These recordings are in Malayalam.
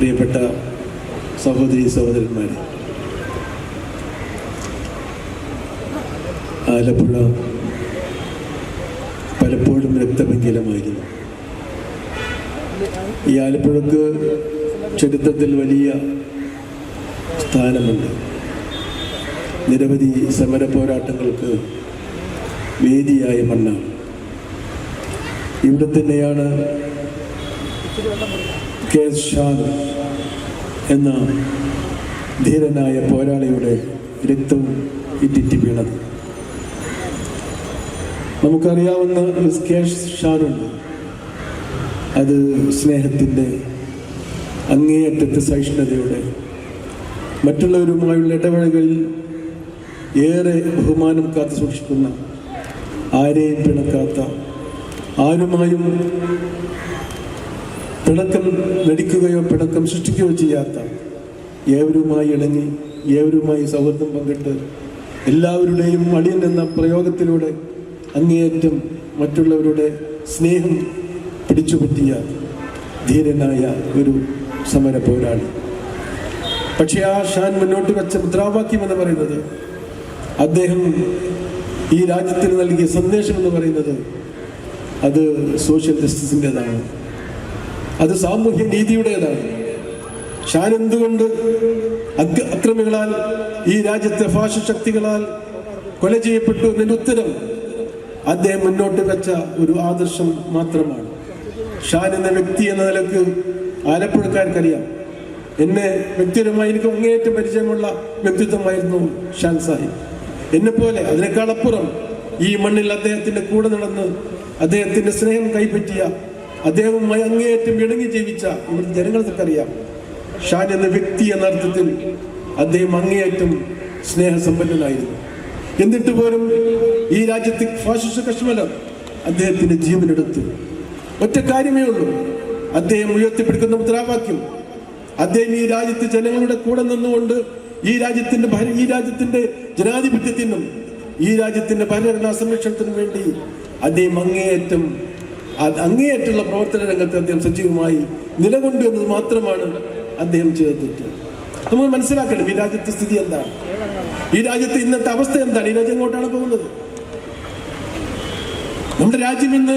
പ്രിയപ്പെട്ട സഹോദരി സഹോദരന്മാരെ ആലപ്പുഴ പലപ്പോഴും രക്തപങ്കിലമായിരുന്നു ഈ ആലപ്പുഴക്ക് ചരിത്രത്തിൽ വലിയ സ്ഥാനമുണ്ട്. നിരവധി സമര പോരാട്ടങ്ങൾക്ക് വേദിയായ മണ്ണാണ്. ഇവിടെ തന്നെയാണ് കെ എസ് ഷാൻ എന്ന ധീരനായ പോരാളിയുടെ രക്തവും ഇറ്റിറ്റ് വീണത്. നമുക്കറിയാവുന്ന എസ് ഷാനുണ്ട് അത് സ്നേഹത്തിന്റെ അങ്ങേയറ്റത്തെ സഹിഷ്ണുതയുടെ മറ്റുള്ളവരുമായുള്ള ഇടപെടലുകളിൽ ഏറെ ബഹുമാനം കാത്തു സൂക്ഷിക്കുന്ന ആരെയും പിണക്കാത്ത ആരുമായും പിണക്കം നടിക്കുകയോ പിണക്കം സൃഷ്ടിക്കുകയോ ചെയ്യാത്ത ഏവരുമായി ഇണങ്ങി ഏവരുമായി സൗഹൃദം പങ്കിട്ട് എല്ലാവരുടെയും അടിയൻ എന്ന പ്രയോഗത്തിലൂടെ അങ്ങേയറ്റം മറ്റുള്ളവരുടെ സ്നേഹം പിടിച്ചുപറ്റിയ ധീരനായ ഒരു സമര പോരാളി പക്ഷേ ആ ഷാൻ മുന്നോട്ട് വെച്ച മുദ്രാവാക്യം എന്ന് പറയുന്നത് അദ്ദേഹം ഈ രാജ്യത്തിന് നൽകിയ സന്ദേശം എന്ന് പറയുന്നത് അത് സോഷ്യൽ ജസ്റ്റിസിന്റെതാണ്. അത് സാമൂഹ്യ നീതിയുടേതാണ്. ഷാൻ എന്തുകൊണ്ട് അക്ര- അക്രമികളാൽ ഈ രാജ്യത്തെ ഫാഷ ശക്തികളാൽ കൊല ചെയ്യപ്പെട്ടു എന്നതിന് ഉത്തരം അദ്ദേഹം മുന്നോട്ട് വെച്ച ഒരു ആദർശം മാത്രമാണ്. ഷാൻ എന്ന വ്യക്തി എന്ന നിലയ്ക്ക് ആലപ്പുഴക്കാർക്കറിയാം. എന്നെ വ്യക്തിപരമായി എനിക്ക് അങ്ങേയറ്റം പരിചയമുള്ള വ്യക്തിത്വമായിരുന്നു ഷാൻ സാഹിബ്. എന്നെ പോലെ അതിനേക്കാൾ ഈ മണ്ണിൽ അദ്ദേഹത്തിന്റെ കൂടെ നടന്ന് അദ്ദേഹത്തിന്റെ സ്നേഹം കൈപ്പറ്റിയ അദ്ദേഹവുമായി അങ്ങേയറ്റം ഇണങ്ങി ജീവിച്ച ഇവിടുത്തെ ജനങ്ങൾക്കൊക്കെ അറിയാം ഷാൻ എന്ന വ്യക്തി എന്ന അർത്ഥത്തിൽ അദ്ദേഹം അങ്ങേയറ്റം സ്നേഹസമ്പന്നനായിരുന്നു. എന്നിട്ട് പോലും ഈ രാജ്യത്തെ ഫാഷിസ്റ്റ് കശ്മലർ അദ്ദേഹത്തിന്റെ ജീവനെടുത്തു. ഒറ്റ കാര്യമേ ഉള്ളൂ. അദ്ദേഹം ഉയർത്തിപ്പിടിക്കുന്ന മുദ്രാവാക്യം. അദ്ദേഹം ഈ രാജ്യത്തെ ജനങ്ങളുടെ കൂടെ നിന്നുകൊണ്ട് ഈ രാജ്യത്തിന്റെ ഈ രാജ്യത്തിന്റെ ജനാധിപത്യത്തിനും ഈ രാജ്യത്തിന്റെ ഭരണഘടനാ സംരക്ഷണത്തിനും വേണ്ടി അദ്ദേഹം അങ്ങേയറ്റം അങ്ങേയറ്റുള്ള പ്രവർത്തന രംഗത്ത് അദ്ദേഹം സജീവമായി നിലകൊണ്ടു എന്നത് മാത്രമാണ് അദ്ദേഹം ചെയ്ത നമ്മൾ മനസ്സിലാക്കണം ഈ രാജ്യത്തെ സ്ഥിതി എന്താണ്? ഈ രാജ്യത്തെ ഇന്നത്തെ അവസ്ഥ എന്താണ്? ഈ രാജ്യം എങ്ങോട്ടാണ് പോകുന്നത്? നമ്മുടെ രാജ്യം ഇന്ന്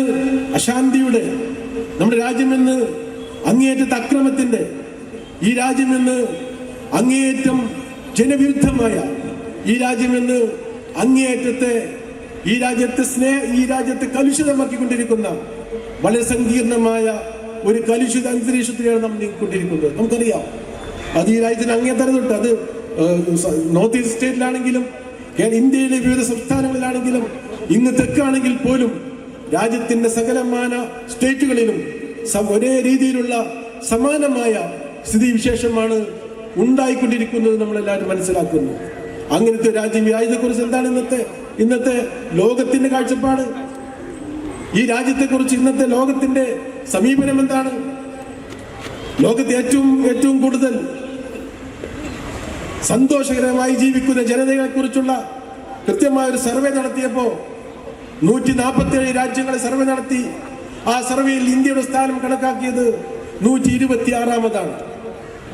അശാന്തിയുടെ നമ്മുടെ രാജ്യം ഇന്ന് അങ്ങേയറ്റത്തെ അക്രമത്തിന്റെ ഈ രാജ്യം ഇന്ന് അങ്ങേയറ്റം ജനവിരുദ്ധമായ ഈ രാജ്യം ഇന്ന് അങ്ങേയറ്റത്തെ ഈ രാജ്യത്തെ സ്നേഹ ഈ രാജ്യത്തെ കലുഷിതമാക്കിക്കൊണ്ടിരിക്കുന്ന വളരെ സങ്കീർണമായ ഒരു കലുഷിത അന്തരീക്ഷത്തിലാണ് നാം നീങ്ങിക്കൊണ്ടിരിക്കുന്നത്. നമുക്കറിയാം. അത് ഈ രാജ്യത്തിന് അങ്ങേ തരം അത് നോർത്ത് ഈസ്റ്റ് സ്റ്റേറ്റിലാണെങ്കിലും ഇന്ത്യയിലെ വിവിധ സംസ്ഥാനങ്ങളിലാണെങ്കിലും ഇന്ന് തെക്കാണെങ്കിൽ പോലും രാജ്യത്തിന്റെ സകലമാന സ്റ്റേറ്റുകളിലും ഒരേ രീതിയിലുള്ള സമാനമായ സ്ഥിതിവിശേഷമാണ് ഉണ്ടായിക്കൊണ്ടിരിക്കുന്നത് നമ്മളെല്ലാവരും മനസ്സിലാക്കുന്നു. അങ്ങനത്തെ രാജ്യം വ്യാജത്തെക്കുറിച്ച് എന്താണ് ഇന്നത്തെ ഇന്നത്തെ ലോകത്തിന്റെ കാഴ്ചപ്പാട്? ഈ രാജ്യത്തെക്കുറിച്ച് ഇന്നത്തെ ലോകത്തിന്റെ സമീപനം എന്താണ്? ലോകത്തെ ഏറ്റവും ഏറ്റവും കൂടുതൽ സന്തോഷകരമായി ജീവിക്കുന്ന ജനതകളെ കുറിച്ചുള്ള കൃത്യമായ ഒരു സർവേ നടത്തിയപ്പോൾ നൂറ്റി നാൽപ്പത്തി ഏഴ് രാജ്യങ്ങളെ സർവേ നടത്തി. ആ സർവേയിൽ ഇന്ത്യയുടെ സ്ഥാനം കണക്കാക്കിയത് നൂറ്റി ഇരുപത്തി ആറാമതാണ്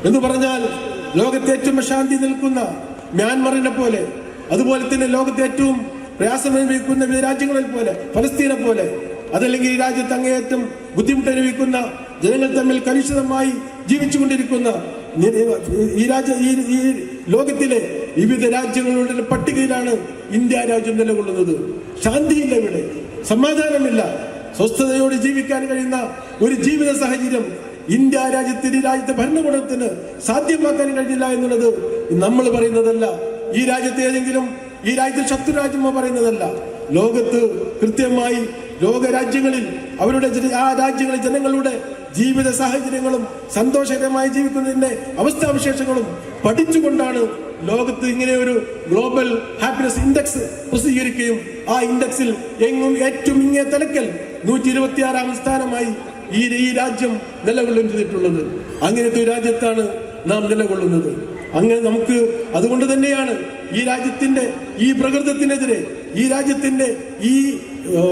എന്ന് പറഞ്ഞാൽ ലോകത്തെ ഏറ്റവും അശാന്തി നിൽക്കുന്ന മ്യാൻമറിനെ പോലെ അതുപോലെ തന്നെ ലോകത്തെ ഏറ്റവും പ്രയാസം അനുഭവിക്കുന്ന രാജ്യങ്ങളെ പോലെ ഫലസ്തീനെ പോലെ അതല്ലെങ്കിൽ ഈ രാജ്യത്ത് അങ്ങേയറ്റം ബുദ്ധിമുട്ട് അനുഭവിക്കുന്ന ജനങ്ങൾ തമ്മിൽ കലുഷിതമായി ജീവിച്ചുകൊണ്ടിരിക്കുന്ന ഈ രാജ്യ ഈ ലോകത്തിലെ വിവിധ രാജ്യങ്ങളുടെ പട്ടികയിലാണ് ഇന്ത്യ രാജ്യം നിലകൊള്ളുന്നത്. ശാന്തിയില്ല ഇവിടെ. സമാധാനമില്ല. സ്വസ്ഥതയോടെ ജീവിക്കാൻ കഴിയുന്ന ഒരു ജീവിത സാഹചര്യം ഇന്ത്യ രാജ്യത്തിന് രാജ്യത്തെ ഭരണകൂടത്തിന് സാധ്യമാക്കാൻ കഴിഞ്ഞില്ല എന്നുള്ളത് നമ്മൾ പറയുന്നതല്ല. ഈ രാജ്യത്തെ ഏതെങ്കിലും ഈ രാജ്യത്തെ ശത്രു രാജ്യമോ പറയുന്നതല്ല. ലോകത്ത് കൃത്യമായി ലോകരാജ്യങ്ങളിൽ അവരുടെ ആ രാജ്യങ്ങളിൽ ജനങ്ങളുടെ ജീവിത സാഹചര്യങ്ങളും സന്തോഷകരമായി ജീവിക്കുന്നതിന്റെ അവസ്ഥാവിശേഷങ്ങളും പഠിച്ചുകൊണ്ടാണ് ലോകത്ത് ഇങ്ങനെ ഒരു ഗ്ലോബൽ ഹാപ്പിനെസ് ഇൻഡെക്സ് പ്രസിദ്ധീകരിക്കുകയും ആ ഇൻഡെക്സിൽ എങ്ങും ഏറ്റവും ഇങ്ങേ തലക്കൽ നൂറ്റി ഇരുപത്തിയാറാം സ്ഥാനമായി ഈ രാജ്യം നിലകൊള്ളുകയും ചെയ്തിട്ടുള്ളത്. അങ്ങനത്തെ ഒരു രാജ്യത്താണ് നാം നിലകൊള്ളുന്നത്. അങ്ങനെ നമുക്ക് അതുകൊണ്ട് തന്നെയാണ് ഈ രാജ്യത്തിന്റെ ഈ പ്രകൃതത്തിനെതിരെ ഈ രാജ്യത്തിന്റെ ഈ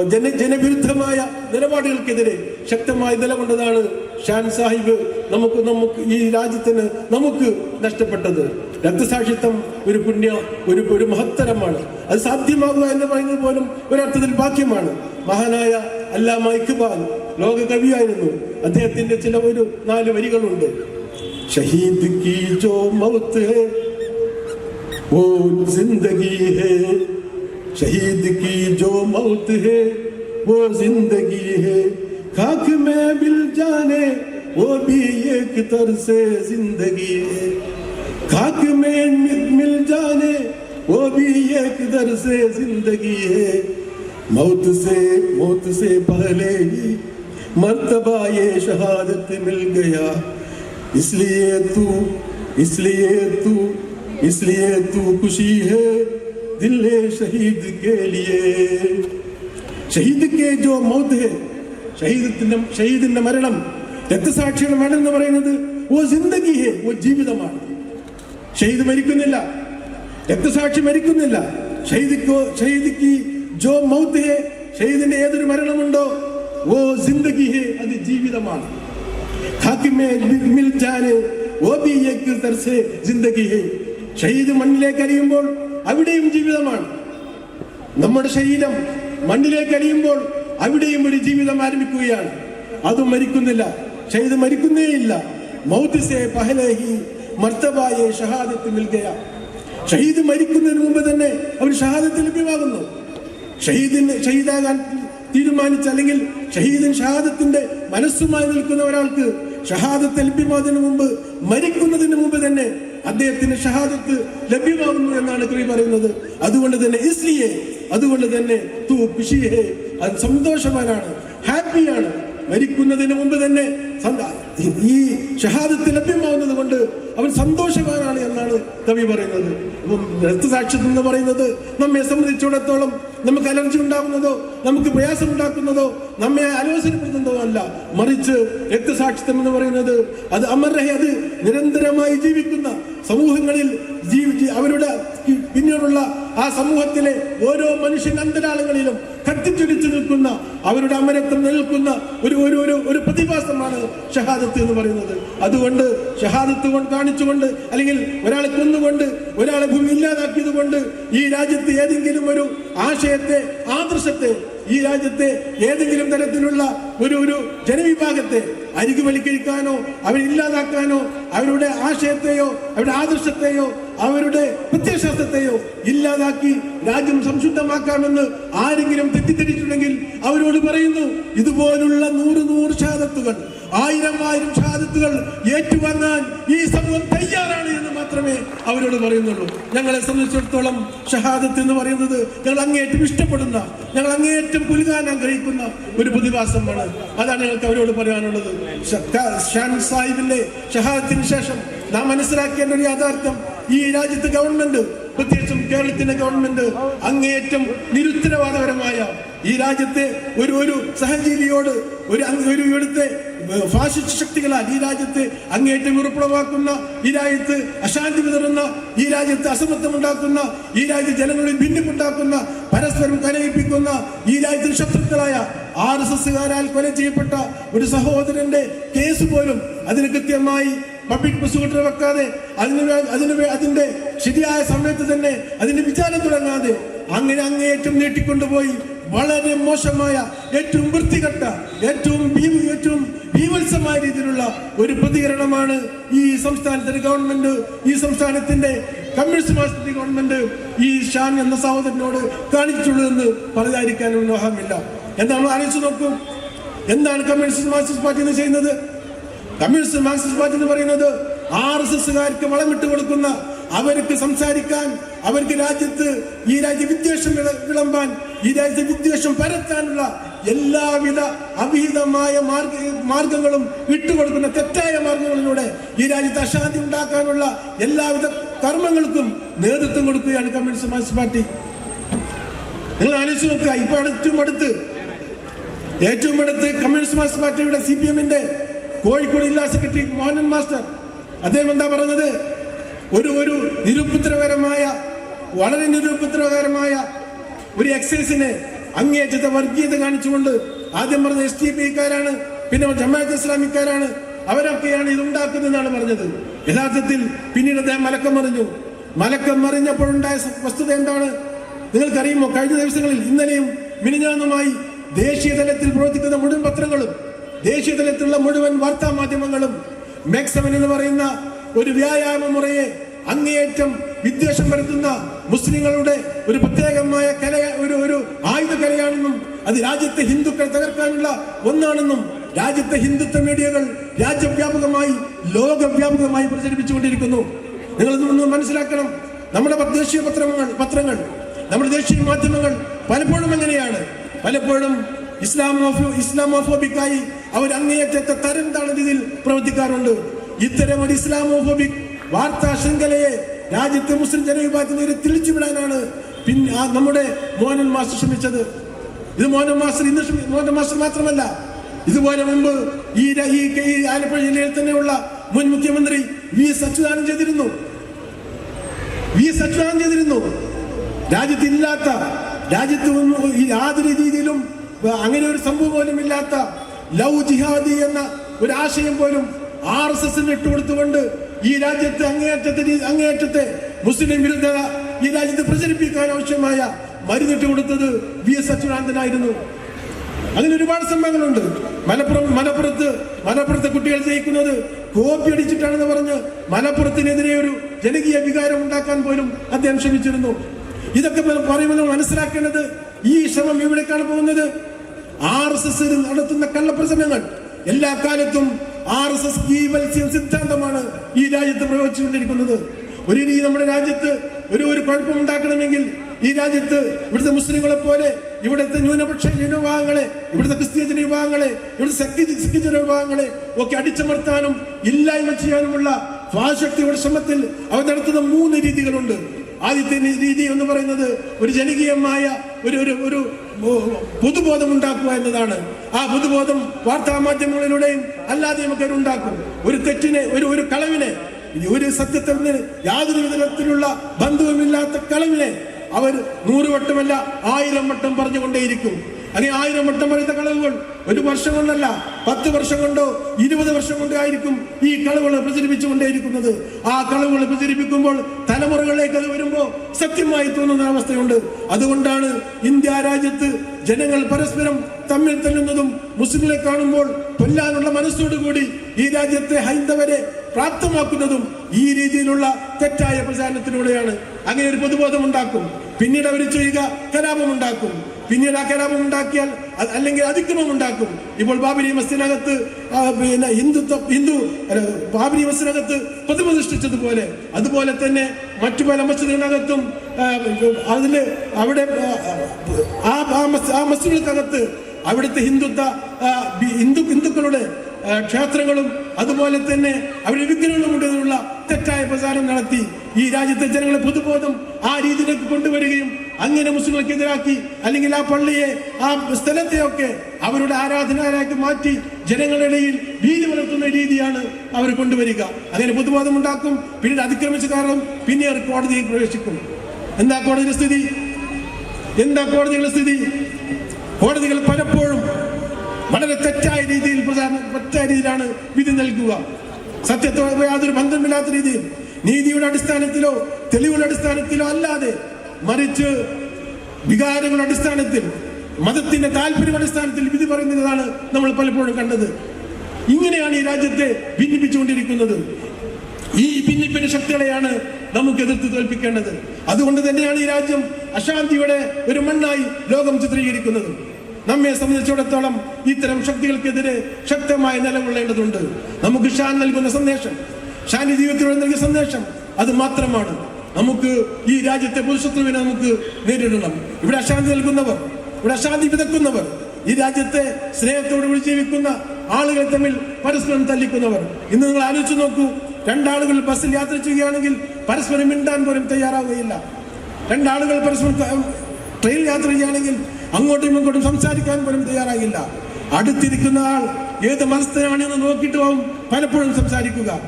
ജന ജനവിരുദ്ധമായ നിലപാടുകൾക്കെതിരെ ശക്തമായി നിലകൊണ്ടതാണ് ഷാൻ സാഹിബ് നമുക്ക് നമുക്ക് ഈ രാജ്യത്തിന് നമുക്ക് നഷ്ടപ്പെട്ടത് രക്തസാക്ഷിത്വം ഒരു പുണ്യ ഒരു ഒരു മഹത്തരമാണ് അത് സാധ്യമാകുക എന്ന് പറയുന്നത് പോലും ഒരർത്ഥത്തിൽ ഭാഗ്യമാണ് മഹാനായ അല്ലാമ ഇഖ്ബാൽ ലോക കവിയായിരുന്നു അദ്ദേഹത്തിന്റെ ചില ഒരു നാല് വരികളുണ്ട് ഷഹീദ് കി ജോ മൗത്ത് ഹേ वो जिंदगी है शहीद की जो मौत है, वो ज़िंदगी है। खाक में मिल जाने, वो भी एक तरह से ज़िंदगी है। खाक में मिल- जाने, वो भी एक दर से ज़िंदगी है। मौत से मौत से पहले ही मर्तबा ये शहादत मिल गया। इसलिए तू इसलिए तू इसलिए तू खुशी है। दिल शहीद के लिए ഷഹീദ് കെ ജോ മൗത്ത് ഹെ ഷഹീദത്തിന്റെ ഷഹീദിന്റെ മരണം രക്തസാക്ഷിയുടെ മരണം എന്ന് പറയുന്നത് ഓ സിന്ദഗി ഹെ ഓ ജീവിതമാണ് ഷഹീദ് മരിക്കുന്നില്ല രക്തസാക്ഷി മരിക്കുന്നില്ല ഷഹീദിക്കോ ഷഹീദിക്ക് ജോ മൗത്ത് ഹെ ഷഹീദിന്റെ ഏതൊരു മരണമുണ്ടോ ഓ സിന്ദഗി ഹെ അത് ജീവിതമാണ് ഖാക്ക് മേ മിൽ ജാനെ ഓ ബി ഏക് തർ സേ സിന്ദഗി ഹെ ഷഹീദ് മണ്ണിലേക്ക് അരിയുമ്പോൾ അവിടെയും ജീവിതമാണ്. നമ്മുടെ ശരീരം മണ്ണിലേക്ക് അടിയുമ്പോൾ അവിടെയും ഒരു ജീവിതം ആരംഭിക്കുകയാണ്. അതും മരിക്കുന്നില്ല ഷഹീദ് മരിക്കുന്നേയില്ല. മൗതിസേ പഹലേഹി മർത്തബായെ ഷഹാദത്ത് മിൽകയ ഷഹീദ് മരിക്കുന്നതിന് മുമ്പ് തന്നെ അവർ ഷഹാദത്ത് ലഭ്യമാകുന്നു. ഷഹീദിന് ഷഹീദാകാൻ തീരുമാനിച്ച അല്ലെങ്കിൽ ഷഹീദിൻ ഷഹാദത്തിന്റെ മനസ്സുമായി നിൽക്കുന്ന ഒരാൾക്ക് ഷഹാദത്ത് ലഭ്യമാകുന്നതിന് മുമ്പ് മരിക്കുന്നതിന് മുമ്പ് തന്നെ അദ്ദേഹത്തിന് ഷഹാദത്ത് ലഭ്യമാകുന്നു എന്നാണ് കവി പറയുന്നത്. അതുകൊണ്ട് തന്നെ ഇസ്ലിയെ അതുകൊണ്ട് തന്നെ തൂ പിഷിയെ അത് സന്തോഷവാനാണ് ഹാപ്പിയാണ്. മരിക്കുന്നതിന് മുമ്പ് തന്നെ ഈ ഷഹാദത്ത് ലഭ്യമാവുന്നത് കൊണ്ട് അവൻ സന്തോഷവാനാണ് എന്നാണ് കവി പറയുന്നത്. അപ്പം രക്തസാക്ഷിത്വം എന്ന് പറയുന്നത് നമ്മെ സംബന്ധിച്ചിടത്തോളം നമുക്ക് അലർജി ഉണ്ടാകുന്നതോ നമുക്ക് പ്രയാസം ഉണ്ടാക്കുന്നതോ നമ്മെ ആലോചനപ്പെടുത്തുന്നതോ അല്ല. മറിച്ച് രക്തസാക്ഷിത്വം എന്ന് പറയുന്നത് അത് അമർ അത് നിരന്തരമായി ജീവിക്കുന്ന സമൂഹങ്ങളിൽ ജീവിച്ച് അവരുടെ പിന്നീടുള്ള ആ സമൂഹത്തിലെ ഓരോ മനുഷ്യൻ അന്തരാളങ്ങളിലും കത്തിച്ചൊലിച്ചു നിൽക്കുന്ന അവരുടെ അമരത്വം നിൽക്കുന്ന ഒരു ഒരു ഒരു ഒരു പ്രതിഭാസമാണ് ഷഹാദത്ത് എന്ന് പറയുന്നത്. അതുകൊണ്ട് ഷഹാദത്ത് കൊണ്ട് കാണിച്ചുകൊണ്ട് അല്ലെങ്കിൽ ഒരാളെ കൊന്നുകൊണ്ട് ഒരാളെ ഭൂമി ഇല്ലാതാക്കിയത് കൊണ്ട് ഈ രാജ്യത്ത് ഏതെങ്കിലും ഒരു ആശയത്തെ ആദർശത്തെ ഈ രാജ്യത്തെ ഏതെങ്കിലും തരത്തിലുള്ള ഒരു ഒരു ജനവിഭാഗത്തെ അരികു വലിക്കഴിക്കാനോ അവരെ ഇല്ലാതാക്കാനോ അവരുടെ ആശയത്തെയോ അവരുടെ ആദർശത്തെയോ അവരുടെ പ്രത്യയശാസ്ത്രത്തെയോ ഇല്ലാതാക്കി രാജ്യം സംശുദ്ധമാക്കാമെന്ന് ആരെങ്കിലും തെറ്റിദ്ധരിച്ചിട്ടുണ്ടെങ്കിൽ അവരോട് പറയുന്നു ഇതുപോലുള്ള നൂറ് നൂറ് ഷഹാദത്തുകൾ ആയിരം ആയിരം ഷഹാദത്തുകൾ ഏറ്റുവാങ്ങാൻ ഈ സമൂഹം തയ്യാറാണ് എന്ന് മാത്രമേ അവരോട് പറയുന്നുള്ളൂ. ഞങ്ങളെ സംബന്ധിച്ചിടത്തോളം ഷഹാദത്ത് എന്ന് പറയുന്നത് ഞങ്ങൾ അങ്ങേയറ്റം ഇഷ്ടപ്പെടുന്ന ഞങ്ങൾ അങ്ങേയറ്റം പുലുകാൻ ആഗ്രഹിക്കുന്ന ഒരു പ്രതിഭാസമാണ്. അതാണ് ഞങ്ങൾക്ക് അവരോട് പറയാനുള്ളത്. ഷാൻ സാഹിബിന്റെ ഷഹാദത്തിന് ശേഷം നാം മനസ്സിലാക്കേണ്ട ഒരു യാഥാർത്ഥ്യം ഈ രാജ്യത്ത് ഗവൺമെന്റ് പ്രത്യേകിച്ചും കേരളത്തിന്റെ ഗവൺമെന്റ് അങ്ങേയറ്റം നിരുത്തരവാദപരമായ ഈ രാജ്യത്തെ ഒരു ഒരു സഹജീവിയോട് ഒരു ഒരു ഇവിടുത്തെ ഫാസിസ്റ്റ് ശക്തികളാൽ ഈ രാജ്യത്തെ അങ്ങേയറ്റം ഉറപ്പുളവാക്കുന്ന ഈ രാജ്യത്ത് അശാന്തി വിതറുന്ന ഈ രാജ്യത്ത് അസമത്വമുണ്ടാക്കുന്ന ഈ രാജ്യത്ത് ജനങ്ങളിൽ ഭിന്നിപ്പുണ്ടാക്കുന്ന പരസ്പരം കലയിപ്പിക്കുന്ന ഈ രാജ്യത്തിന് ശത്രുക്കളായ ആർ എസ് എസ്സുകാരാൽ കൊല ചെയ്യപ്പെട്ട ഒരു സഹോദരന്റെ കേസ് പോലും അതിന് കൃത്യമായി പബ്ലിക് പ്രോസിക്യൂട്ടറെ വെക്കാതെ അതിന് അതിന് അതിന്റെ ശരിയായ സമയത്ത് തന്നെ അതിന്റെ വിചാരം തുടങ്ങാതെ അങ്ങനെ അങ്ങേയറ്റം നീട്ടിക്കൊണ്ടുപോയി വളരെ മോശമായ ഏറ്റവും വൃത്തികെട്ട ഏറ്റവും ഏറ്റവും ഭീവത്സമായ രീതിയിലുള്ള ഒരു പ്രതികരണമാണ് ഈ സംസ്ഥാനത്തിന്റെ ഗവൺമെന്റ് ഈ സംസ്ഥാനത്തിന്റെ കമ്മ്യൂണിസ്റ്റ് ഗവൺമെന്റ് ഈ ഷാൻ എന്ന സഹോദരനോട് കാണിച്ചിട്ടുള്ളതെന്ന് പറയാതിരിക്കാൻ അഹമില്ല. എന്താണ് ആലോചിച്ച് നോക്കും. എന്താണ് കമ്മ്യൂണിസ്റ്റ് മാർക്സിസ്റ്റ് പാർട്ടി എന്ന് ചെയ്യുന്നത്? കമ്മ്യൂണിസ്റ്റ് മാർക്സിസ്റ്റ് പാർട്ടി എന്ന് പറയുന്നത് ആർ എസ് എസ്സുകാർക്ക് വളമിട്ട് കൊടുക്കുന്ന അവർക്ക് സംസാരിക്കാൻ അവർക്ക് രാജ്യത്ത് ഈ രാജ്യ വിദ്വേഷം വിള- വിളമ്പാൻ ഈ രാജ്യത്തെ വിദ്വേഷം പരത്താനുള്ള എല്ലാവിധ അവിഹിതമായ മാർഗ മാർഗങ്ങളും വിട്ടുകൊടുക്കുന്ന തെറ്റായ മാർഗങ്ങളിലൂടെ ഈ രാജ്യത്ത് അശാന്തി ഉണ്ടാക്കാനുള്ള എല്ലാവിധ കർമ്മങ്ങൾക്കും നേതൃത്വം കൊടുക്കുകയാണ് കമ്മ്യൂണിസ്റ്റ് മാർക്സിസ്റ്റ് പാർട്ടി. നിങ്ങൾ ആലോചിച്ച് നോക്കുക ഇപ്പൊ അടുത്തും അടുത്ത് ഏറ്റവും അടുത്ത് കമ്മ്യൂണിസ്റ്റ് മാർക്സിസ്റ്റ് പാർട്ടിയുടെ സി പി എമ്മിന്റെ കോഴിക്കോട് ജില്ലാ സെക്രട്ടറി മോഹനൻ മാസ്റ്റർ. അദ്ദേഹം എന്താ പറഞ്ഞത്? ഒരു ഒരു നിരുപദ്രവകരമായ വളരെ നിരുപദ്രവകരമായ ഒരു എക്സൈസിനെ അങ്ങേറ്റത്തെ വർഗീയത കാണിച്ചുകൊണ്ട് ആദ്യം പറഞ്ഞ എസ് ടി പിക്കാരാണ് പിന്നെ ജമാഅത്ത് ഇസ്ലാമിക്കാരാണ്. അവരൊക്കെയാണ് ഇത് ഉണ്ടാക്കുന്നതെന്നാണ് പറഞ്ഞത്. യഥാർത്ഥത്തിൽ പിന്നീട് അദ്ദേഹം മലക്കം മറിഞ്ഞു. മലക്കം മറിഞ്ഞപ്പോഴുണ്ടായ വസ്തുത എന്താണ്? നിങ്ങൾക്കറിയുമോ? കഴിഞ്ഞ ദിവസങ്ങളിൽ ഇന്നലെയും മിനിഞ്ഞാന്നുമായി ദേശീയ തലത്തിൽ പ്രവർത്തിക്കുന്ന മുഴുവൻ പത്രങ്ങളും ദേശീയ തലത്തിലുള്ള മുഴുവൻ വാർത്താ മാധ്യമങ്ങളും മാക്സമൻ എന്ന് പറയുന്ന ഒരു വ്യായാമ മുറയെ അങ്ങേയറ്റം വിദ്വേഷം വരുത്തുന്ന മുസ്ലിങ്ങളുടെ ഒരു പ്രത്യേകമായ കല ഒരു ഒരു ആയുധ കലയാണെന്നും അത് രാജ്യത്തെ ഹിന്ദുക്കൾ തകർക്കാനുള്ള ഒന്നാണെന്നും രാജ്യത്തെ ഹിന്ദുത്വ മീഡിയകൾ രാജ്യവ്യാപകമായി ലോകവ്യാപകമായി പ്രചരിപ്പിച്ചുകൊണ്ടിരിക്കുന്നു. നിങ്ങൾ ഇതൊന്ന് മനസ്സിലാക്കണം. നമ്മുടെ ദേശീയ പത്രങ്ങൾ പത്രങ്ങൾ നമ്മുടെ ദേശീയ മാധ്യമങ്ങൾ പലപ്പോഴും എങ്ങനെയാണ്? പലപ്പോഴും ഇസ്ലാമോഫോ ഇസ്ലാമോഫോബിക്കായി അവർ അങ്ങേയറ്റത്തെ തരം താണ രീതിയിൽ പ്രവർത്തിക്കാറുണ്ട്. ഇത്തരം ഒരു ഇസ്ലാമോഫോബിക് വാർത്താ ശൃംഖലയെ രാജ്യത്തെ മുസ്ലിം ജനവിഭാഗത്തിന് നേരെ തിരിച്ചുവിടാനാണ് പിന്നെ നമ്മുടെ മോഹനൻ മാസ്റ്റർ ശ്രമിച്ചത്. ഇത് മോഹനൻ മാസ്റ്റർ ഇന്ന് മോഹനൻ മാസ്റ്റർ മാത്രമല്ല ഇതുപോലെ മുമ്പ് ഈ ആലപ്പുഴ ജില്ലയിൽ തന്നെയുള്ള മുൻ മുഖ്യമന്ത്രി വി എസ് ചെയ്തിരുന്നു. വി എസ് ചെയ്തിരുന്നു. രാജ്യത്തില്ലാത്ത രാജ്യത്ത് യാതൊരു രീതിയിലും അങ്ങനെ ഒരു സംഭവം പോലും ഇല്ലാത്ത ലവ് ജിഹാദി എന്ന ഒരു ആശയം പോലും ആർ എസ് എസിന് ഇട്ടുകൊടുത്തുകൊണ്ട് ഈ രാജ്യത്തെ അങ്ങേയറ്റത്തെ അങ്ങേയറ്റത്തെ മുസ്ലിം വിരുദ്ധത ഈ രാജ്യത്ത് പ്രചരിപ്പിക്കാൻ ആവശ്യമായ മരുന്നിട്ട് കൊടുത്തത് വി എസ് അച്യുതാനന്ദനായിരുന്നു. അങ്ങനെ ഒരുപാട് സംഭവങ്ങളുണ്ട്. മലപ്പുറം മലപ്പുറത്ത് മലപ്പുറത്തെ കുട്ടികൾ ജയിക്കുന്നത് കോപ്പി അടിച്ചിട്ടാണെന്ന് പറഞ്ഞ് മലപ്പുറത്തിനെതിരെ ഒരു ജനകീയ വികാരം ഉണ്ടാക്കാൻ പോലും അദ്ദേഹം ശ്രമിച്ചിരുന്നു. ഇതൊക്കെ പറയുമ്പോൾ മനസ്സിലാക്കേണ്ടത് ഈ ശ്രമം എവിടേക്കാണ് പോകുന്നത്? ആർ എസ് എസ് നടത്തുന്ന കള്ളപ്രസംഗങ്ങൾ എല്ലാ കാലത്തും ആർ എസ് എസ് ഈ വത്സ്യം സിദ്ധാന്തമാണ് ഈ രാജ്യത്ത് പ്രയോഗിച്ചുകൊണ്ടിരിക്കുന്നത് ഒരു രീതി നമ്മുടെ രാജ്യത്ത് ഒരു ഒരു കുഴപ്പമുണ്ടാക്കണമെങ്കിൽ ഈ രാജ്യത്ത് ഇവിടുത്തെ മുസ്ലിങ്ങളെ പോലെ ഇവിടുത്തെ ന്യൂനപക്ഷ വിഭാഗങ്ങളെ ഇവിടുത്തെ ക്രിസ്ത്യജന ജനവിഭാഗങ്ങളെ ഇവിടുത്തെ ശക്തി വിഭാഗങ്ങളെ ഒക്കെ അടിച്ചമർത്താനും ഇല്ലായ്മ ചെയ്യാനുമുള്ള സ്വാശക്തിയുടെ ശ്രമത്തിൽ അവർ നടത്തുന്ന മൂന്ന് രീതികളുണ്ട്. ആദ്യത്തെ രീതി എന്ന് പറയുന്നത് ഒരു ജനകീയമായ ഒരു ഒരു ഒരു പൊതുബോധം ഉണ്ടാക്കുക എന്നതാണ്. ആ പൊതുബോധം വാർത്താ മാധ്യമങ്ങളിലൂടെയും അല്ലാതെയും ഒക്കെ ഉണ്ടാക്കും ഒരു തെറ്റിനെ ഒരു ഒരു കളവിനെ ഒരു സത്യത്തിന് യാതൊരു വിധത്തിലുള്ള ബന്ധവുമില്ലാത്ത കളവിനെ അവർ നൂറ് വട്ടമല്ല ആയിരം വട്ടം പറഞ്ഞുകൊണ്ടേയിരിക്കും. അങ്ങനെ ആയിരം വട്ടം പറയുന്ന കളവുകൾ ഒരു വർഷം കൊണ്ടല്ല പത്ത് വർഷം കൊണ്ടോ ഇരുപത് വർഷം കൊണ്ടോ ആയിരിക്കും ഈ കളവുകൾ പ്രചരിപ്പിച്ചുകൊണ്ടേയിരിക്കുന്നത്. ആ കളവുകൾ പ്രചരിപ്പിക്കുമ്പോൾ തലമുറകളിലേക്ക് അത് വരുമ്പോൾ സത്യമായി തോന്നുന്ന അവസ്ഥയുണ്ട്. അതുകൊണ്ടാണ് ഇന്ത്യ രാജ്യത്ത് ജനങ്ങൾ പരസ്പരം തമ്മിൽ തല്ലുന്നതും മുസ്ലിങ്ങളെ കാണുമ്പോൾ കൊല്ലാനുള്ള മനസ്സോടുകൂടി ഈ രാജ്യത്തെ ഹൈന്ദവരെ പ്രാപ്തമാക്കുന്നതും ഈ രീതിയിലുള്ള തെറ്റായ പ്രചാരണത്തിലൂടെയാണ്. അങ്ങനെ ഒരു പൊതുബോധം ഉണ്ടാക്കും പിന്നീട് അവർ ചെയ്യുക കലാപം ഉണ്ടാക്കും പിന്നീട് ആ കലാപം ഉണ്ടാക്കിയാൽ അല്ലെങ്കിൽ അതിക്രമം ഉണ്ടാക്കും ഇപ്പോൾ ബാബരി മസ്ജിനകത്ത് പിന്നെ ഹിന്ദുത്വ ഹിന്ദു ബാബരി മസ്ജിനകത്ത് പ്രതിപ്രതിഷ്ഠിച്ചതുപോലെ അതുപോലെ തന്നെ മറ്റു പല മസ്ജിദിനകത്തും അതിൽ അവിടെ ആ ആ മസ്- അവിടുത്തെ ഹിന്ദുത്വ ഹിന്ദു ഹിന്ദുക്കളുടെ ക്ഷേത്രങ്ങളും അതുപോലെ തന്നെ അവരുടെ വിഗ്രഹങ്ങളും ഉണ്ടെന്നുള്ള തെറ്റായ പ്രചാരം നടത്തി ഈ രാജ്യത്തെ ജനങ്ങളെ പൊതുബോധം ആ രീതിയിലേക്ക് കൊണ്ടുവരികയും അങ്ങനെ മുസ്ലിങ്ങൾക്ക് എതിരാക്കി അല്ലെങ്കിൽ ആ പള്ളിയെ ആ സ്ഥലത്തെയൊക്കെ അവരുടെ ആരാധനാലയക്ക് മാറ്റി ജനങ്ങളുടെ ഇടയിൽ ഭീതി വളർത്തുന്ന രീതിയാണ് അവർ കൊണ്ടുവരിക. അങ്ങനെ പൊതുബോധം ഉണ്ടാക്കും പിന്നീട് അതിക്രമിച്ച കാരണം പിന്നീട് കോടതിയിൽ പ്രവേശിക്കും. എന്താ കോടതിയുടെ സ്ഥിതി? എന്താ കോടതികളുടെ സ്ഥിതി? കോടതികൾ പലപ്പോഴും വളരെ തെറ്റായ രീതിയിൽ പ്രചാരണം തെറ്റായ രീതിയിലാണ് വിധി നൽകുക. സത്യത്തോട് യാതൊരു ബന്ധമില്ലാത്ത രീതിയിൽ നീതിയുടെ അടിസ്ഥാനത്തിലോ തെളിവുകളുടെ അടിസ്ഥാനത്തിലോ അല്ലാതെ മറിച്ച് വികാരങ്ങളുടെ അടിസ്ഥാനത്തിൽ മതത്തിന്റെ താല്പര്യം അടിസ്ഥാനത്തിൽ വിധി പറയുന്നതാണ് നമ്മൾ പലപ്പോഴും കണ്ടത്. ഇങ്ങനെയാണ് ഈ രാജ്യത്തെ ഭിന്നിപ്പിച്ചുകൊണ്ടിരിക്കുന്നത്. ഈ ഭിന്നിപ്പിന്റെ ശക്തികളെയാണ് നമുക്ക് എതിർത്ത് തോൽപ്പിക്കേണ്ടത്. അതുകൊണ്ട് തന്നെയാണ് ഈ രാജ്യം അശാന്തിയുടെ ഒരു മണ്ണായി ലോകം ചിത്രീകരിക്കുന്നത്. നമ്മെ സംബന്ധിച്ചിടത്തോളം ഇത്തരം ശക്തികൾക്കെതിരെ ശക്തമായ നിലകൊള്ളേണ്ടതുണ്ട്. നമുക്ക് ഷാൻ നൽകുന്ന സന്ദേശം ഷാനി ജീവിതത്തിലൂടെ നൽകിയ സന്ദേശം അത് മാത്രമാണ്. നമുക്ക് ഈ രാജ്യത്തെ പൊതുശത്രുവിനെ നമുക്ക് നേരിടണം. ഇവിടെ അശാന്തി നൽകുന്നവർ ഇവിടെ അശാന്തി വിതക്കുന്നവർ ഈ രാജ്യത്തെ സ്നേഹത്തോട് ജീവിക്കുന്ന ആളുകൾ തമ്മിൽ പരസ്പരം തല്ലിക്കുന്നവർ. ഇന്ന് നിങ്ങൾ ആലോചിച്ച് നോക്കൂ രണ്ടാളുകൾ ബസ്സിൽ യാത്ര ചെയ്യുകയാണെങ്കിൽ പരസ്പരം മിണ്ടാൻ പോലും തയ്യാറാവുകയില്ല. രണ്ടാളുകൾ പരസ്പരം ട്രെയിൻ യാത്ര ചെയ്യുകയാണെങ്കിൽ അങ്ങോട്ടും ഇങ്ങോട്ടും സംസാരിക്കാൻ പോലും തയ്യാറാകില്ല അടുത്തിരിക്കുന്ന ആൾ ഏത് മതസ്ഥനാണെന്ന് നോക്കിയിട്ട് പോകും പലപ്പോഴും സംസാരിക്കുക.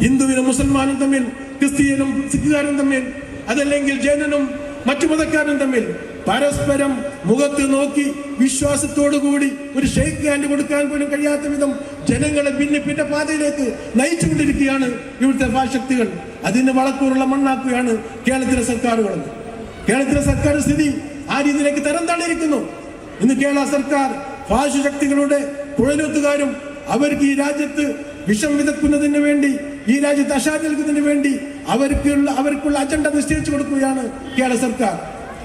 ഹിന്ദുവിനും മുസൽമാനും തമ്മിൽ ക്രിസ്ത്യനും സിഖുകാരും തമ്മിൽ അതല്ലെങ്കിൽ ജൈനനും മറ്റു മതക്കാരും തമ്മിൽ പരസ്പരം മുഖത്ത് നോക്കി വിശ്വാസത്തോടു കൂടി ഒരു ഷെയ്ക്ക് ഹാൻഡ് കൊടുക്കാൻ പോലും കഴിയാത്ത വിധം ജനങ്ങളെ ഭിന്നിപ്പിന്റെ പാതയിലേക്ക് നയിച്ചുകൊണ്ടിരിക്കുകയാണ് ഇവിടുത്തെ ഭാഷക്തികൾ അതിന് വളക്കൂറുള്ള മണ്ണാക്കുകയാണ് കേരളത്തിലെ സർക്കാരുകൾ. കേരളത്തിലെ സർക്കാർ സ്ഥിതി ആ രീതിയിലേക്ക് തരം തള്ളിയിരിക്കുന്നു. ഇന്ന് കേരള സർക്കാർ ഭാഷശക്തികളുടെ കുഴലൂത്തുകാരും അവർക്ക് ഈ രാജ്യത്ത് വിഷം വിതക്കുന്നതിന് വേണ്ടി ഈ രാജ്യത്ത് അശാന്തി നൽകുന്നതിന് വേണ്ടി അവർക്കുള്ള അവർക്കുള്ള അജണ്ട നിശ്ചയിച്ചു കൊടുക്കുകയാണ് കേരള സർക്കാർ.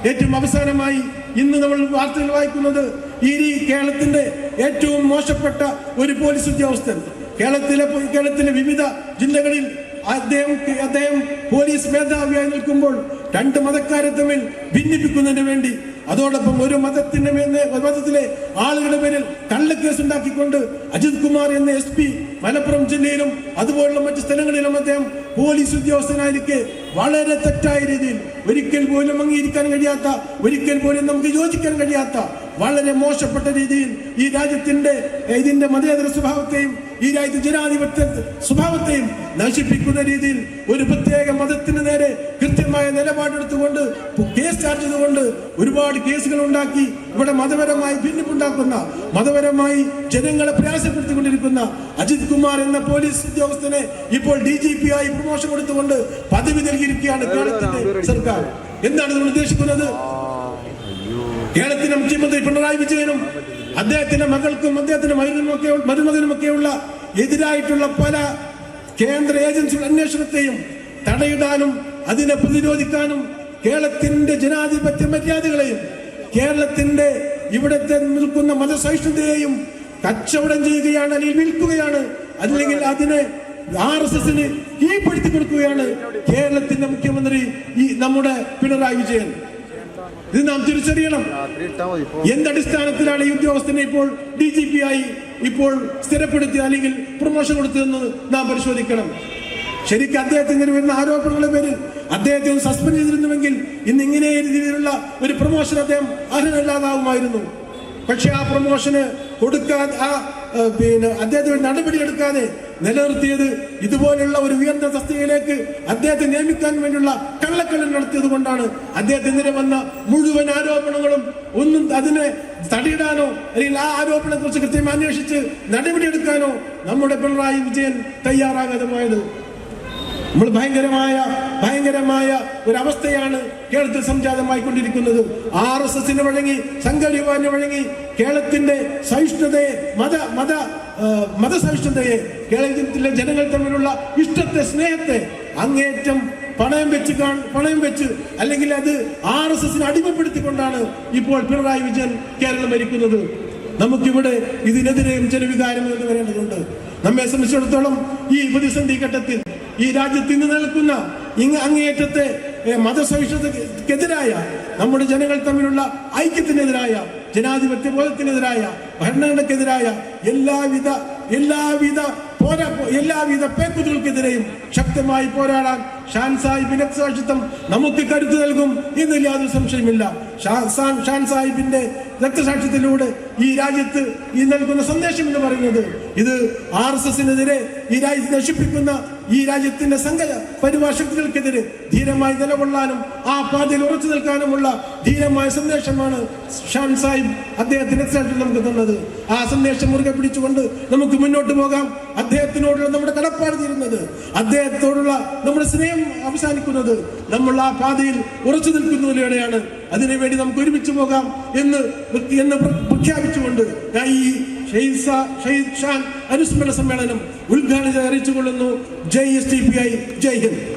ഏറ്റവും അവസാനമായി ഇന്ന് നമ്മൾ വാർത്തകൾ വായിക്കുന്നത് ഈ കേരളത്തിന്റെ ഏറ്റവും മോശപ്പെട്ട ഒരു പോലീസ് ഉദ്യോഗസ്ഥൻ. കേരളത്തിലെ കേരളത്തിലെ വിവിധ ജില്ലകളിൽ അദ്ദേഹം അദ്ദേഹം പോലീസ് മേധാവിയായി നിൽക്കുമ്പോൾ രണ്ട് മതക്കാരെ തമ്മിൽ ഭിന്നിപ്പിക്കുന്നതിന് വേണ്ടി അതോടൊപ്പം ഒരു മതത്തിന്റെ മതത്തിലെ ആളുകളുടെ പേരിൽ കള്ളക്കേസ് ഉണ്ടാക്കിക്കൊണ്ട് അജിത് കുമാർ എന്ന എസ് മലപ്പുറം ജില്ലയിലും അതുപോലുള്ള മറ്റു സ്ഥലങ്ങളിലും അദ്ദേഹം പോലീസ് ഉദ്യോഗസ്ഥനായിരിക്കെ വളരെ തെറ്റായ രീതിയിൽ ഒരിക്കൽ പോലും അംഗീകരിക്കാൻ കഴിയാത്ത ഒരിക്കൽ പോലും നമുക്ക് യോജിക്കാൻ കഴിയാത്ത വളരെ മോശപ്പെട്ട രീതിയിൽ ഈ രാജ്യത്തിന്റെ ഇതിന്റെ മതേതര സ്വഭാവത്തെയും ഈ രാജ്യത്തെ ജനാധിപത്യ സ്വഭാവത്തെയും നശിപ്പിക്കുന്ന രീതിയിൽ ഒരു പ്രത്യേക മതത്തിന് നേരെ കൃത്യമായ നിലപാടെടുത്തുകൊണ്ട് കേസ് ചാർജ് ചെയ്തുകൊണ്ട് ഒരുപാട് കേസുകൾ ഉണ്ടാക്കി ഇവിടെ മതപരമായി ഭിന്നിപ്പുണ്ടാക്കുന്ന മതപരമായി ജനങ്ങളെ പ്രയാസപ്പെടുത്തിക്കൊണ്ടിരിക്കുന്ന അജിത് കുമാർ എന്ന പോലീസ് ഉദ്യോഗസ്ഥനെ ഇപ്പോൾ ഡി ജി പി ആയി പ്രമോഷൻ കൊടുത്തുകൊണ്ട് പദവി നൽകിയിരിക്കുകയാണ് കേരളത്തിന്റെ സർക്കാർ. എന്താണ് നിങ്ങൾ ഉദ്ദേശിക്കുന്നത്? കേരളത്തിന്റെ മുഖ്യമന്ത്രി പിണറായി വിജയനും അദ്ദേഹത്തിന്റെ മകൾക്കും അദ്ദേഹത്തിന്റെ മരുന്നുമൊക്കെ മരുമകനുമൊക്കെയുള്ള എതിരായിട്ടുള്ള പല കേന്ദ്ര ഏജൻസികളുടെ അന്വേഷണത്തെയും തടയിടാനും അതിനെ പ്രതിരോധിക്കാനും കേരളത്തിന്റെ ജനാധിപത്യ മര്യാദകളെയും കേരളത്തിന്റെ ഇവിടുത്തെ നിൽക്കുന്ന മതസഹിഷ്ണുതയെയും കച്ചവടം ചെയ്യുകയാണ് അല്ലെങ്കിൽ വിൽക്കുകയാണ് അല്ലെങ്കിൽ അതിനെ ആർ എസ് എസിന് കീഴ്പ്പെടുത്തി കൊടുക്കുകയാണ് കേരളത്തിന്റെ മുഖ്യമന്ത്രി ഈ നമ്മുടെ പിണറായി വിജയൻ. ഇത് നാം തിരിച്ചറിയണം. എന്തടിസ്ഥാനത്തിലാണ് ഈ ഉദ്യോഗസ്ഥനെ ഇപ്പോൾ ഡി ജി പി ആയി ഇപ്പോൾ സ്ഥിരപ്പെടുത്തി അല്ലെങ്കിൽ പ്രൊമോഷൻ കൊടുത്തതെന്ന് നാം പരിശോധിക്കണം. ശരിക്കും അദ്ദേഹത്തിന് വരുന്ന ആരോപണങ്ങളുടെ പേരിൽ അദ്ദേഹത്തെ ഒന്ന് സസ്പെൻഡ് ചെയ്തിരുന്നുവെങ്കിൽ ഇന്ന് ഇങ്ങനെ രീതിയിലുള്ള ഒരു പ്രൊമോഷൻ അദ്ദേഹം അർഹനല്ലാതാവുമായിരുന്നു. പക്ഷെ ആ പ്രൊമോഷന് കൊടുക്കാൻ ആ പിന്നെ അദ്ദേഹത്തിന് നടപടി എടുക്കാതെ നിലനിർത്തിയത് ഇതുപോലുള്ള ഒരു ഉയർന്ന തസ്തികയിലേക്ക് അദ്ദേഹത്തെ നിയമിക്കാൻ വേണ്ടിയുള്ള കള്ളക്കള്ളൻ നടത്തിയത് കൊണ്ടാണ്. അദ്ദേഹത്തിനെതിരെ വന്ന മുഴുവൻ ആരോപണങ്ങളും ഒന്നും അതിനെ തടയിടാനോ അല്ലെങ്കിൽ ആ ആരോപണത്തെ കുറിച്ച് കൃത്യമായി അന്വേഷിച്ച് നടപടിയെടുക്കാനോ നമ്മുടെ പിണറായി വിജയൻ തയ്യാറാകാതെ പോയത്. നമ്മൾ ഭയങ്കരമായ ഭയങ്കരമായ ഒരു അവസ്ഥയാണ് കേരളത്തിൽ സംജാതമായിക്കൊണ്ടിരിക്കുന്നത്. ആർ എസ് എസിന് വഴങ്ങി സംഘടിവാന് വഴങ്ങി കേരളത്തിന്റെ സഹിഷ്ണുതയെ മത മത മതസഹിഷ്ണുതയെ കേരളത്തിലെ ജനങ്ങൾ തമ്മിലുള്ള ഇഷ്ടത്തെ സ്നേഹത്തെ അങ്ങേറ്റം പണയം വെച്ച് പണയം വെച്ച് അല്ലെങ്കിൽ അത് ആർ എസ് എസിനെ അടിമപ്പെടുത്തിക്കൊണ്ടാണ് ഇപ്പോൾ പിണറായി വിജയൻ കേരളം ഭരിക്കുന്നത്. നമുക്കിവിടെ ഇതിനെതിരെയും ചില വികാരം എന്ന് വരേണ്ടതുണ്ട്. നമ്മെ സംബന്ധിച്ചിടത്തോളം ഈ പ്രതിസന്ധി ഘട്ടത്തിൽ ഈ രാജ്യത്ത് ഇന്ന് നിൽക്കുന്ന ഇങ്ങ അങ്ങേയറ്റത്തെ ഏ, മതസഹിഷ്ണുതക്കെതിരായ നമ്മുടെ ജനങ്ങൾ തമ്മിലുള്ള ഐക്യത്തിനെതിരായ ജനാധിപത്യ ബോധത്തിനെതിരായ ഭരണഘടനക്കെതിരായ എല്ലാവിധ എല്ലാവിധ പോരാ എല്ലാവിധ പേക്കുതുകൾക്കെതിരെയും ശക്തമായി പോരാടാൻ ഷാൻ സാഹിബിന്റെ രക്തസാക്ഷിത്വം നമുക്ക് കരുത്തു നൽകും എന്നതിൽ യാതൊരു സംശയമില്ല ഷാൻ സാഹിബിന്റെ രക്തസാക്ഷ്യത്തിലൂടെ ഈ രാജ്യത്ത് ഈ നൽകുന്ന സന്ദേശം എന്ന് പറയുന്നത് ഇത് ആർ എസ് എസിനെതിരെ ഈ രാജ്യത്ത് നശിപ്പിക്കുന്ന ഈ രാജ്യത്തിന്റെ സംഘ പരിഭാഷകൾക്കെതിരെ ധീരമായി നിലകൊള്ളാനും ആ പാതയിൽ ഉറച്ചു നിൽക്കാനുമുള്ള ധീരമായ സന്ദേശമാണ് ഷാൻ സാഹിബ് അദ്ദേഹത്തിന്റെ രക്തസാക്ഷ്യം നമുക്ക് തന്നത്. ആ സന്ദേശം മുറുകെ പിടിച്ചുകൊണ്ട് നമുക്ക് മുന്നോട്ട് പോകാം. അദ്ദേഹത്തിനോടുള്ള നമ്മുടെ കടപ്പാട് തീരുന്നത് അദ്ദേഹത്തോടുള്ള നമ്മുടെ സ്നേഹം അവസാനിക്കുന്നത് നമ്മൾ ആ പാതയിൽ ഉറച്ചു നിൽക്കുന്നതിലൂടെയാണ്. അതിനുവേണ്ടി നമുക്ക് ഒരുമിച്ച് പോകാം എന്ന് എന്ന് പ്രഖ്യാപിച്ചുകൊണ്ട് ഞാൻ ഈ ഷഹീദ് ഷാൻ അനുസ്മരണ സമ്മേളനം ഉദ്ഘാടനം അറിയിച്ചുകൊള്ളുന്നു. ജയ് എസ് ടി പി ഐ. ജയ് ഹിന്ദ്.